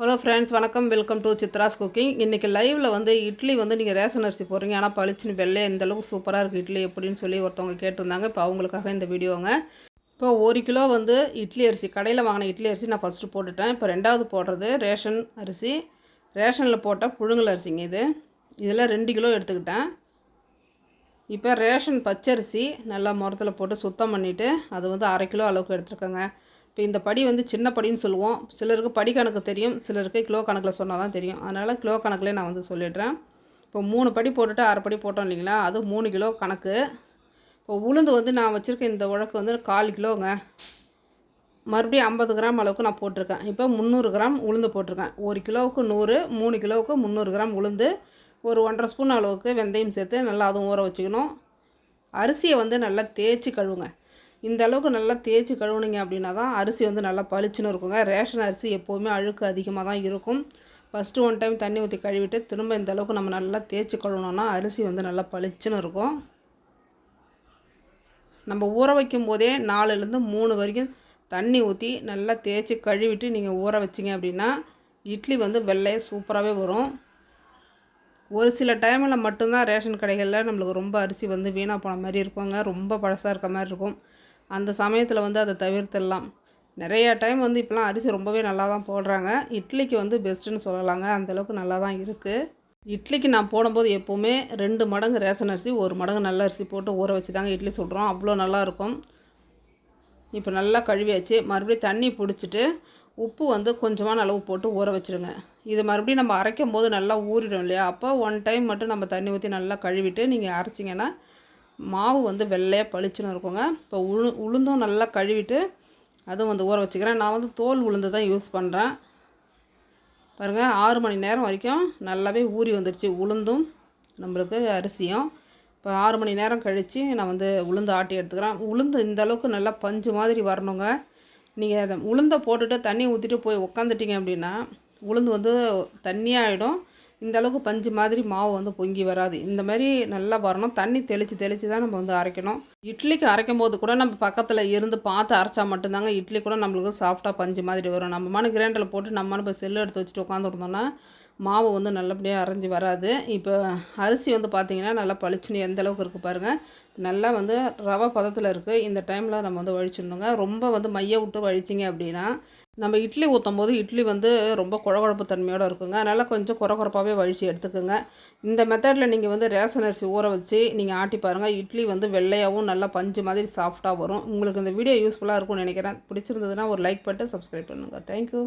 Hello friends வணக்கம். Welcome to Chitra's cooking இன்றைக்கி லைவில் வந்து இட்லி வந்து நீங்கள் ரேஷன் அரிசி போடுறீங்க. ஆனால் பளிச்சுன்னு வெள்ளை இந்தளவுக்கு சூப்பராக இருக்குது இட்லி எப்படின்னு சொல்லி ஒருத்தவங்க கேட்டிருந்தாங்க. இப்போ அவங்களுக்காக இந்த வீடியோங்க. இப்போ ஒரு கிலோ வந்து இட்லி அரிசி கடையில் வாங்கின இட்லி அரிசி நான் ஃபஸ்ட்டு போட்டுட்டேன். இப்போ ரெண்டாவது போடுறது ரேஷன் அரிசி. ரேஷனில் போட்டால் புழுங்கல் அரிசிங்க இது. இதில் ரெண்டு கிலோ எடுத்துக்கிட்டேன். இப்போ ரேஷன் பச்சரிசி நல்லா முரத்தில் போட்டு சுத்தம் பண்ணிவிட்டு அது வந்து அரை கிலோ அளவுக்கு எடுத்துருக்கேங்க. இப்போ இந்த படி வந்து சின்ன படின்னு சொல்லுவோம். சிலருக்கு படி கணக்கு தெரியும் சிலருக்கு கிலோ கணக்கில் சொன்னால் தான் தெரியும். அதனால் கிலோ கணக்கில் நான் வந்து சொல்லிடுறேன். இப்போ மூணு படி போட்டுட்டு அரை படி போட்டோம் இல்லைங்களா? அது மூணு கிலோ கணக்கு. இப்போ உளுந்து வந்து நான் வச்சுருக்க இந்த உழக்கு வந்து கால் கிலோங்க. மறுபடியும் ஐம்பது கிராம் அளவுக்கு நான் போட்டிருக்கேன். இப்போ முந்நூறு கிராம் உளுந்து போட்டிருக்கேன். ஒரு கிலோவுக்கு நூறு மூணு கிலோவுக்கு முந்நூறு கிராம் உளுந்து. ஒரு ஒன்றரை ஸ்பூன் அளவுக்கு வெந்தயம் சேர்த்து நல்லா அதுவும் ஊற வச்சுக்கணும். அரிசியை வந்து நல்லா தேய்ச்சி கழுவுங்க. இந்த அளவுக்கு நல்லா தேய்ச்சி கழுவுனீங்க அப்படின்னா தான் அரிசி வந்து நல்லா பளிச்சுன்னு இருக்குங்க. ரேஷன் அரிசி எப்போவுமே அழுக்கு அதிகமாக தான் இருக்கும். ஃபஸ்ட்டு ஒன் டைம் தண்ணி ஊற்றி கழுவிட்டு திரும்ப இந்த அளவுக்கு நம்ம நல்லா தேய்ச்சி கழுவுனோன்னா அரிசி வந்து நல்லா பளிச்சுன்னு இருக்கும். நம்ம ஊற வைக்கும் போதே நாலுலேருந்து மூணு வரைக்கும் தண்ணி ஊற்றி நல்லா தேய்ச்சி கழுவிட்டு நீங்கள் ஊற வச்சிங்க அப்படின்னா இட்லி வந்து வெள்ளையே சூப்பராகவே வரும். ஒரு சில டைமில் மட்டும்தான் ரேஷன் கடைகளில் நம்மளுக்கு ரொம்ப அரிசி வந்து வீணாக போன மாதிரி இருக்குங்க. ரொம்ப பழசாக இருக்க மாதிரி இருக்கும். அந்த சமயத்தில் வந்து அதை தவிர்த்துடலாம். நிறைய டைம் வந்து இப்போலாம் அரிசி ரொம்பவே நல்லா தான் போடுறாங்க. இட்லிக்கு வந்து பெஸ்ட்டுன்னு சொல்லலாங்க. அந்தளவுக்கு நல்லா தான் இருக்குது இட்லிக்கு நான் போடும்போது எப்போவுமே ரெண்டு மடங்கு ரேஷன் அரிசி ஒரு மடங்கு நல்ல அரிசி போட்டு ஊற வச்சு தாங்க இட்லி சுடுறோம். அவ்வளோ நல்லாயிருக்கும் இப்போ நல்லா கழுவியாச்சு. மறுபடியும் தண்ணி பிடிச்சிட்டு உப்பு வந்து கொஞ்சமான அளவு போட்டு ஊற வச்சுருங்க. இது மறுபடியும் நம்ம அரைக்கும் போது நல்லா ஊறிடும் இல்லையா? அப்போ ஒன் டைம் மட்டும் நம்ம தண்ணி ஊற்றி நல்லா கழுவிட்டு நீங்கள் அரைச்சிங்கன்னா மாவு வந்து வெள்ளையாக பளிச்சுன்னு இருக்குங்க. இப்போ உளு உளுந்தும் நல்லா கழுவிட்டு அதுவும் வந்து ஊற வச்சுக்கிறேன். நான் வந்து தோல் உளுந்து தான் யூஸ் பண்ணுறேன் பாருங்கள் ஆறு மணி நேரம் வரைக்கும் நல்லாவே ஊறி வந்துடுச்சு உளுந்தும் நம்மளுக்கு அரிசியும். இப்போ ஆறு மணி நேரம் கழித்து நான் வந்து உளுந்து ஆட்டி எடுத்துக்கிறேன். உளுந்து இந்த அளவுக்கு நல்லா பஞ்சு மாதிரி வரணுங்க. நீங்கள் அதை உளுந்தை போட்டுட்டு தண்ணி ஊற்றிட்டு போய் உக்காந்துட்டிங்க அப்படின்னா உளுந்து வந்து தண்ணியாகிடும் இந்த அளவுக்கு பஞ்சு மாதிரி மாவு வந்து பொங்கி வராது. இந்த மாதிரி நல்லா வரணும். தண்ணி தெளித்து தெளித்து தான் நம்ம வந்து அரைக்கணும். இட்லிக்கு அரைக்கும் போது கூட நம்ம பக்கத்தில் இருந்து பார்த்து அரைச்சா மட்டும்தாங்க இட்லி கூட நம்மளுக்கு சாஃப்டாக பஞ்சு மாதிரி வரும். நம்ம மன கிரைண்டரில் போட்டு நம்ம இப்போ செல்லு எடுத்து வச்சுட்டு உட்காந்துருந்தோம்னா மாவு வந்து நல்லபடியாக அரைஞ்சி வராது. இப்போ அரிசி வந்து பார்த்திங்கன்னா நல்லா பளிச்சுன்னு எந்த அளவுக்கு இருக்குது பாருங்கள் நல்லா வந்து ரவை பதத்தில் இருக்குது இந்த டைமில் நம்ம வந்து வழிச்சிடணுங்க. ரொம்ப வந்து மைய விட்டு வழிச்சிங்க அப்படின்னா நம்ம இட்லி ஊற்றும் போது இட்லி வந்து ரொம்ப குழகுழப்பு தன்மையோடு இருக்குங்க. அதனால் கொஞ்சம் குறை குறப்பாகவே வழித்து எடுத்துக்கோங்க. இந்த மெத்தடில் நீங்கள் வந்து ரேஷன் அரிசி ஊற வச்சு நீங்கள் ஆட்டி பாருங்கள் இட்லி வந்து வெள்ளையாகவும் நல்லா பஞ்சு மாதிரி சாஃப்டாக வரும். உங்களுக்கு இந்த வீடியோ யூஸ்ஃபுல்லாக இருக்கும்னு நினைக்கிறேன். பிடிச்சிருந்ததுன்னா ஒரு லைக் பண்ணிட்டு சப்ஸ்கிரைப் பண்ணுங்கள் தேங்க்யூ